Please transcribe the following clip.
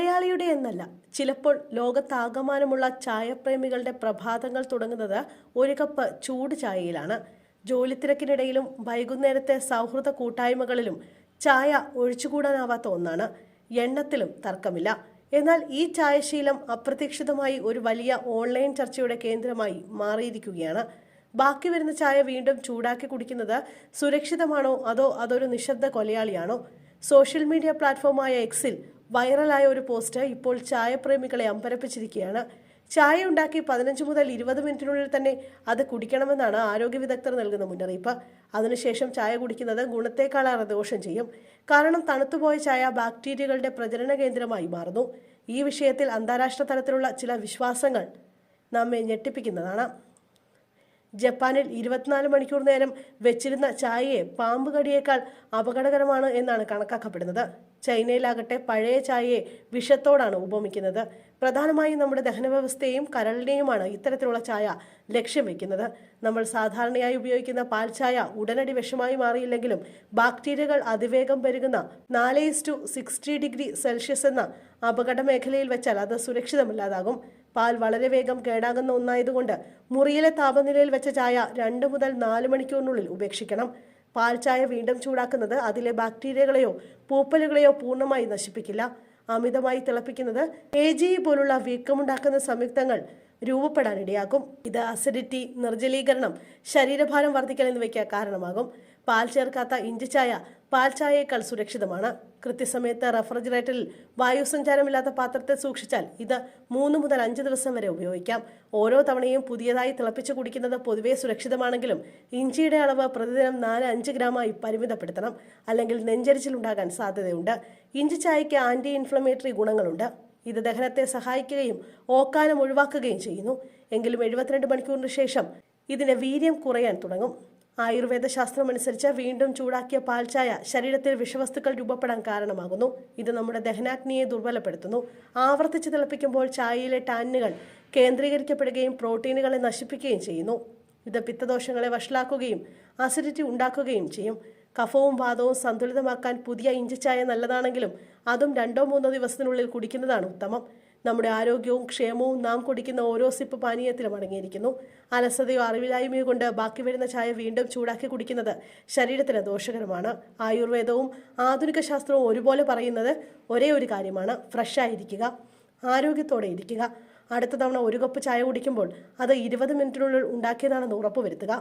മറ്റൊന്നല്ല ചിലപ്പോൾ ലോകത്താകമാനമുള്ള ചായപ്രേമികളുടെ പ്രഭാതങ്ങൾ തുടങ്ങുന്നത് ഒരു കപ്പ് ചൂട് ചായയിലാണ് ജോലിത്തിരക്കിനിടയിലും വൈകുന്നേരത്തെ സൗഹൃദ കൂട്ടായ്മകളിലും ചായ ഒഴിച്ചുകൂടാനാവാത്ത ഒന്നാണ്. എണ്ണത്തിലും തർക്കമില്ല. എന്നാൽ ഈ ചായശീലം അപ്രതീക്ഷിതമായി ഒരു വലിയ ഓൺലൈൻ ചർച്ചയുടെ കേന്ദ്രമായി മാറിയിരിക്കുകയാണ്. ബാക്കി വരുന്ന ചായ വീണ്ടും ചൂടാക്കി കുടിക്കുന്നത് സുരക്ഷിതമാണോ അതോ അതൊരു നിശബ്ദ കൊലയാളിയാണോ? സോഷ്യൽ മീഡിയ പ്ലാറ്റ്ഫോമായ എക്സിൽ വൈറലായ ഒരു പോസ്റ്റ് ഇപ്പോൾ ചായപ്രേമികളെ അമ്പരപ്പിച്ചിരിക്കുകയാണ്. ചായ ഉണ്ടാക്കി പതിനഞ്ച് മുതൽ ഇരുപത് മിനിറ്റിനുള്ളിൽ തന്നെ അത് കുടിക്കണമെന്നാണ് ആരോഗ്യ വിദഗ്ധർ നൽകുന്ന മുന്നറിയിപ്പ്. അതിനുശേഷം ചായ കുടിക്കുന്നത് ഗുണത്തേക്കാളേറെ ദോഷം ചെയ്യും. കാരണം തണുത്തുപോയ ചായ ബാക്ടീരിയകളുടെ പ്രചരണ കേന്ദ്രമായി മാറുന്നു. ഈ വിഷയത്തിൽ അന്താരാഷ്ട്ര തലത്തിലുള്ള ചില വിശ്വാസങ്ങൾ നമ്മെ ഞെട്ടിപ്പിക്കുന്നതാണ്. ജപ്പാനിൽ ഇരുപത്തിനാല് മണിക്കൂർ നേരം വെച്ചിരുന്ന ചായയെ പാമ്പ് കടിയേക്കാൾ അപകടകരമാണ് എന്നാണ് കണക്കാക്കപ്പെടുന്നത്. ചൈനയിലാകട്ടെ പഴയ ചായയെ വിഷത്തോടാണ് ഉപമിക്കുന്നത്. പ്രധാനമായും നമ്മുടെ ദഹന വ്യവസ്ഥയെയും കരളിനെയുമാണ് ഇത്തരത്തിലുള്ള ചായ ലക്ഷ്യം വയ്ക്കുന്നത് നമ്മൾ സാധാരണയായി ഉപയോഗിക്കുന്ന പാൽ ചായ ഉടനടി വിഷമായി മാറിയില്ലെങ്കിലും ബാക്ടീരിയകൾ അതിവേഗം പെരുകുന്ന നാല് ഇസ്റ്റു സിക്സ്റ്റി ഡിഗ്രി സെൽഷ്യസ് എന്ന അപകട മേഖലയിൽ വെച്ചാൽ അത് സുരക്ഷിതമല്ലാതാകും. പാൽ വളരെ വേഗം കേടാകുന്ന ഒന്നായതുകൊണ്ട് മുറിയിലെ താപനിലയിൽ വെച്ച ചായ രണ്ട് മുതൽ നാല് മണിക്കൂറിനുള്ളിൽ ഉപേക്ഷിക്കണം. പാൽ ചായ വീണ്ടും ചൂടാക്കുന്നത് അതിലെ ബാക്ടീരിയകളെയോ പൂപ്പലുകളെയോ പൂർണമായി നശിപ്പിക്കില്ല. അമിതമായി തിളപ്പിക്കുന്നത് എ ജി പോലുള്ള വീക്കമുണ്ടാക്കുന്ന സംയുക്തങ്ങൾ രൂപപ്പെടാനിടയാക്കും ഇത് അസിഡിറ്റി നിർജലീകരണം ശരീരഭാരം വർദ്ധിക്കൽ എന്നിവയ്ക്ക് കാരണമാകും. പാൽ ചേർക്കാത്ത ഇഞ്ചിച്ചായ ചായ പാൽ ചായയേക്കാൾ സുരക്ഷിതമാണ്. കൃത്യസമയത്ത് റെഫ്രിജറേറ്ററിൽ വായുസഞ്ചാരമില്ലാത്ത പാത്രത്തെ സൂക്ഷിച്ചാൽ ഇത് മൂന്ന് മുതൽ അഞ്ച് ദിവസം വരെ ഉപയോഗിക്കാം. ഓരോ തവണയും പുതിയതായി തിളപ്പിച്ച് കുടിക്കുന്നത് പൊതുവെ സുരക്ഷിതമാണെങ്കിലും ഇഞ്ചിയുടെ അളവ് പ്രതിദിനം നാല് അഞ്ച് ഗ്രാമായി പരിമിതപ്പെടുത്തണം. അല്ലെങ്കിൽ നെഞ്ചരിച്ചിലുണ്ടാകാൻ സാധ്യതയുണ്ട്. ഇഞ്ചി ചായയ്ക്ക് ആന്റി ഇൻഫ്ലമേറ്ററി ഗുണങ്ങളുണ്ട്. ഇത് ദഹനത്തെ സഹായിക്കുകയും ഓക്കാനം ഒഴിവാക്കുകയും ചെയ്യുന്നു. എങ്കിലും എഴുപത്തിരണ്ട് മണിക്കൂറിന് ശേഷം ഇതിന്റെ വീര്യം കുറയാൻ തുടങ്ങും. ആയുർവേദ ശാസ്ത്രമനുസരിച്ച് വീണ്ടും ചൂടാക്കിയ പാൽച്ചായ ശരീരത്തിൽ വിഷവസ്തുക്കൾ രൂപപ്പെടാൻ കാരണമാകുന്നു. ഇത് നമ്മുടെ ദഹനാഗ്നിയെ ദുർബലപ്പെടുത്തുന്നു. ആവർത്തിച്ച് തിളപ്പിക്കുമ്പോൾ ചായയിലെ ടാന്നുകൾ കേന്ദ്രീകരിക്കപ്പെടുകയും പ്രോട്ടീനുകളെ നശിപ്പിക്കുകയും ചെയ്യുന്നു. ഇത് പിത്തദോഷങ്ങളെ വഷളാക്കുകയും അസിഡിറ്റി ഉണ്ടാക്കുകയും ചെയ്യും. കഫവും വാദവും സന്തുലിതമാക്കാൻ പുതിയ ഇഞ്ചിച്ചായ നല്ലതാണെങ്കിലും അതും രണ്ടോ മൂന്നോ ദിവസത്തിനുള്ളിൽ കുടിക്കുന്നതാണ് ഉത്തമം. നമ്മുടെ ആരോഗ്യവും ക്ഷേമവും നാം കുടിക്കുന്ന ഓരോ സിപ്പ് പാനീയത്തിലും അടങ്ങിയിരിക്കുന്നു. അലസതയോ അറിവില്ലായ്മയോ കൊണ്ട് ബാക്കി വരുന്ന ചായ വീണ്ടും ചൂടാക്കി കുടിക്കുന്നത് ശരീരത്തിന് ദോഷകരമാണ്. ആയുർവേദവും ആധുനിക ശാസ്ത്രവും ഒരുപോലെ പറയുന്നത് ഒരേ ഒരു കാര്യമാണ്. ഫ്രഷ് ആയിരിക്കുക ആരോഗ്യത്തോടെ ഇരിക്കുക. അടുത്ത തവണ ഒരു കപ്പ് ചായ കുടിക്കുമ്പോൾ അത് ഇരുപത് മിനിറ്റിനുള്ളിൽ ഉണ്ടാക്കിയതാണെന്ന് ഉറപ്പുവരുത്തുക.